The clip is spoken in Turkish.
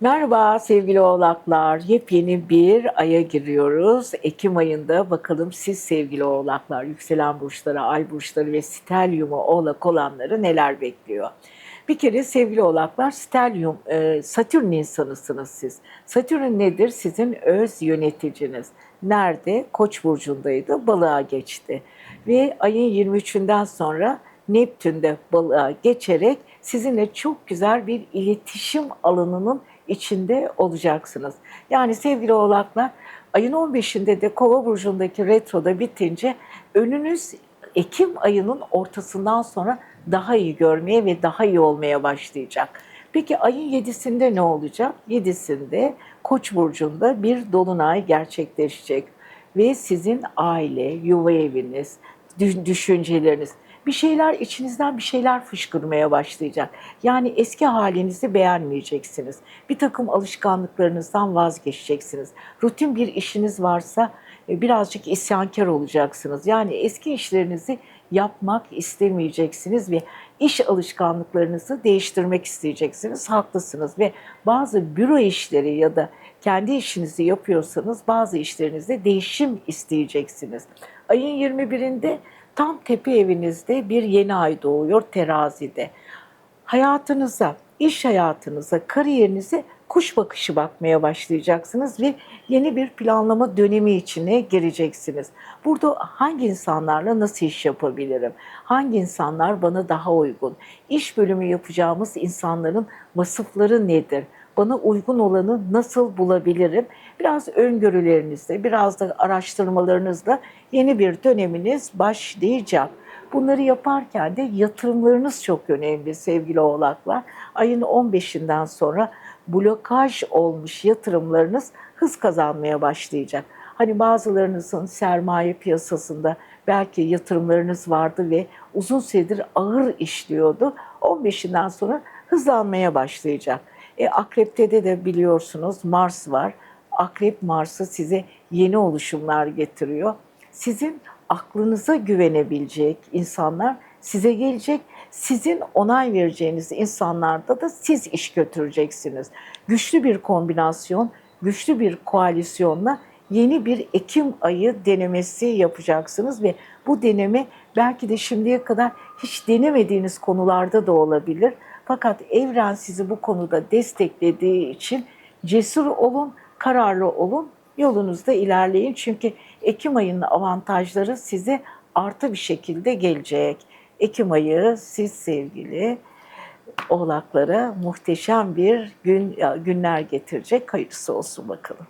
Merhaba sevgili oğlaklar. Yepyeni bir aya giriyoruz. Ekim ayında bakalım siz sevgili oğlaklar, yükselen burçları, ay burçları ve stelyumu oğlak olanları neler bekliyor? Bir kere sevgili oğlaklar, stelyum, e, satürn insanısınız siz. Satürn nedir? Sizin öz yöneticiniz. Nerede? Koç burcundaydı, balığa geçti. Ve ayın 23'ünden sonra Neptün'de balığa geçerek sizinle çok güzel bir iletişim alanının içinde olacaksınız. Yani sevgili oğlaklar ayın 15'inde de kova burcundaki retroda bitince önünüz Ekim ayının ortasından sonra daha iyi görmeye ve daha iyi olmaya başlayacak. Peki ayın 7'sinde ne olacak? 7'sinde Koç burcunda bir dolunay gerçekleşecek ve sizin aile, yuva eviniz, dü- düşünceleriniz bir şeyler içinizden bir şeyler fışkırmaya başlayacak. Yani eski halinizi beğenmeyeceksiniz. Bir takım alışkanlıklarınızdan vazgeçeceksiniz. Rutin bir işiniz varsa e, birazcık isyankar olacaksınız. Yani eski işlerinizi yapmak istemeyeceksiniz ve iş alışkanlıklarınızı değiştirmek isteyeceksiniz. Haklısınız ve bazı büro işleri ya da kendi işinizi yapıyorsanız bazı işlerinizde değişim isteyeceksiniz. Ayın 21'inde tam tepe evinizde bir yeni ay doğuyor terazide. Hayatınıza, iş hayatınıza, kariyerinize kuş bakışı bakmaya başlayacaksınız ve yeni bir planlama dönemi içine gireceksiniz. Burada hangi insanlarla nasıl iş yapabilirim? Hangi insanlar bana daha uygun? İş bölümü yapacağımız insanların vasıfları nedir? Bana uygun olanı nasıl bulabilirim? Biraz öngörülerinizle, biraz da araştırmalarınızla yeni bir döneminiz başlayacak. Bunları yaparken de yatırımlarınız çok önemli sevgili oğlaklar. Ayın 15'inden sonra blokaj olmuş yatırımlarınız hız kazanmaya başlayacak. Hani bazılarınızın sermaye piyasasında belki yatırımlarınız vardı ve uzun süredir ağır işliyordu. 15'inden sonra hızlanmaya başlayacak. E, Akrep'te de de biliyorsunuz Mars var. Akrep Mars'ı size yeni oluşumlar getiriyor. Sizin aklınıza güvenebilecek insanlar size gelecek. Sizin onay vereceğiniz insanlarda da siz iş götüreceksiniz. Güçlü bir kombinasyon, güçlü bir koalisyonla yeni bir Ekim ayı denemesi yapacaksınız ve bu deneme belki de şimdiye kadar hiç denemediğiniz konularda da olabilir. Fakat evren sizi bu konuda desteklediği için cesur olun, kararlı olun, yolunuzda ilerleyin. Çünkü Ekim ayının avantajları size artı bir şekilde gelecek. Ekim ayı siz sevgili oğlaklara muhteşem bir gün günler getirecek. Hayırlısı olsun bakalım.